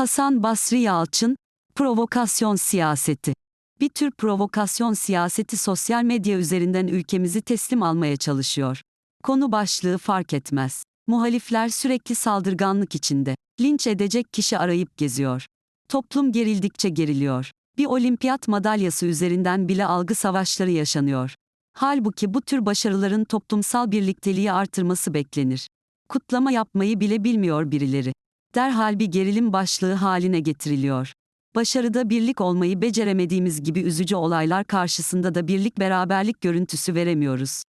Hasan Basri Yalçın, provokasyon siyaseti. Bir tür provokasyon siyaseti sosyal medya üzerinden ülkemizi teslim almaya çalışıyor. Konu başlığı fark etmez. Muhalifler sürekli saldırganlık içinde. Linç edecek kişi arayıp geziyor. Toplum gerildikçe geriliyor. Bir olimpiyat madalyası üzerinden bile algı savaşları yaşanıyor. Halbuki bu tür başarıların toplumsal birlikteliği artırması beklenir. Kutlama yapmayı bile bilmiyor birileri. Derhal bir gerilim başlığı haline getiriliyor. Başarıda birlik olmayı beceremediğimiz gibi üzücü olaylar karşısında da birlik beraberlik görüntüsü veremiyoruz.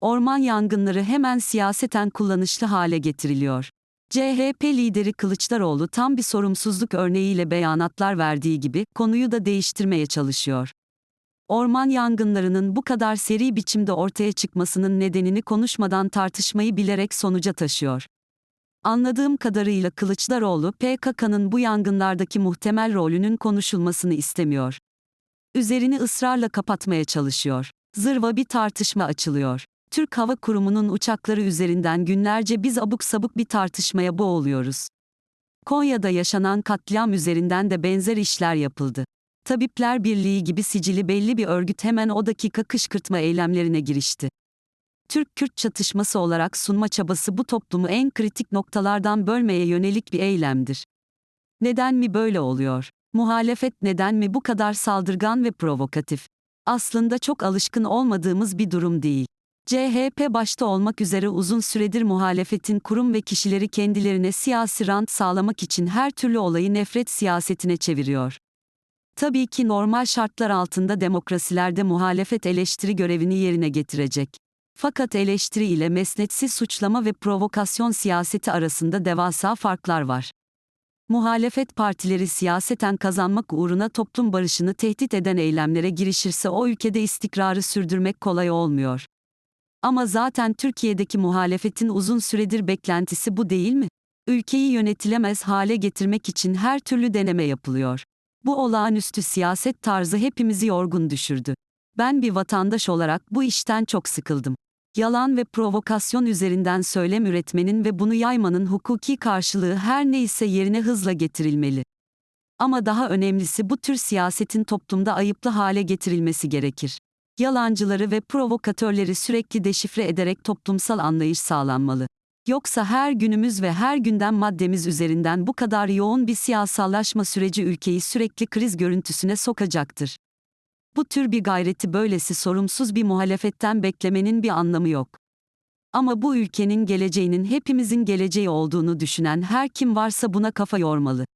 Orman yangınları hemen siyaseten kullanışlı hale getiriliyor. CHP lideri Kılıçdaroğlu tam bir sorumsuzluk örneğiyle beyanatlar verdiği gibi konuyu da değiştirmeye çalışıyor. Orman yangınlarının bu kadar seri biçimde ortaya çıkmasının nedenini konuşmadan tartışmayı bilerek sonuca taşıyor. Anladığım kadarıyla Kılıçdaroğlu PKK'nın bu yangınlardaki muhtemel rolünün konuşulmasını istemiyor. Üzerini ısrarla kapatmaya çalışıyor. Zırva bir tartışma açılıyor. Türk Hava Kurumu'nun uçakları üzerinden günlerce biz abuk sabuk bir tartışmaya boğuluyoruz. Konya'da yaşanan katliam üzerinden de benzer işler yapıldı. Tabipler Birliği gibi sicili belli bir örgüt hemen o dakika kışkırtma eylemlerine girişti. Türk-Kürt çatışması olarak sunma çabası bu toplumu en kritik noktalardan bölmeye yönelik bir eylemdir. Neden mi böyle oluyor? Muhalefet neden mi bu kadar saldırgan ve provokatif? Aslında çok alışkın olmadığımız bir durum değil. CHP başta olmak üzere uzun süredir muhalefetin kurum ve kişileri kendilerine siyasi rant sağlamak için her türlü olayı nefret siyasetine çeviriyor. Tabii ki normal şartlar altında demokrasilerde muhalefet eleştiri görevini yerine getirecek. Fakat eleştiri ile mesnetsiz suçlama ve provokasyon siyaseti arasında devasa farklar var. Muhalefet partileri siyaseten kazanmak uğruna toplum barışını tehdit eden eylemlere girişirse o ülkede istikrarı sürdürmek kolay olmuyor. Ama zaten Türkiye'deki muhalefetin uzun süredir beklentisi bu değil mi? Ülkeyi yönetilemez hale getirmek için her türlü deneme yapılıyor. Bu olağanüstü siyaset tarzı hepimizi yorgun düşürdü. Ben bir vatandaş olarak bu işten çok sıkıldım. Yalan ve provokasyon üzerinden söylem üretmenin ve bunu yaymanın hukuki karşılığı her neyse yerine hızla getirilmeli. Ama daha önemlisi bu tür siyasetin toplumda ayıplı hale getirilmesi gerekir. Yalancıları ve provokatörleri sürekli deşifre ederek toplumsal anlayış sağlanmalı. Yoksa her günümüz ve her gündem maddemiz üzerinden bu kadar yoğun bir siyasallaşma süreci ülkeyi sürekli kriz görüntüsüne sokacaktır. Bu tür bir gayreti böylesi sorumsuz bir muhalefetten beklemenin bir anlamı yok. Ama bu ülkenin geleceğinin hepimizin geleceği olduğunu düşünen her kim varsa buna kafa yormalı.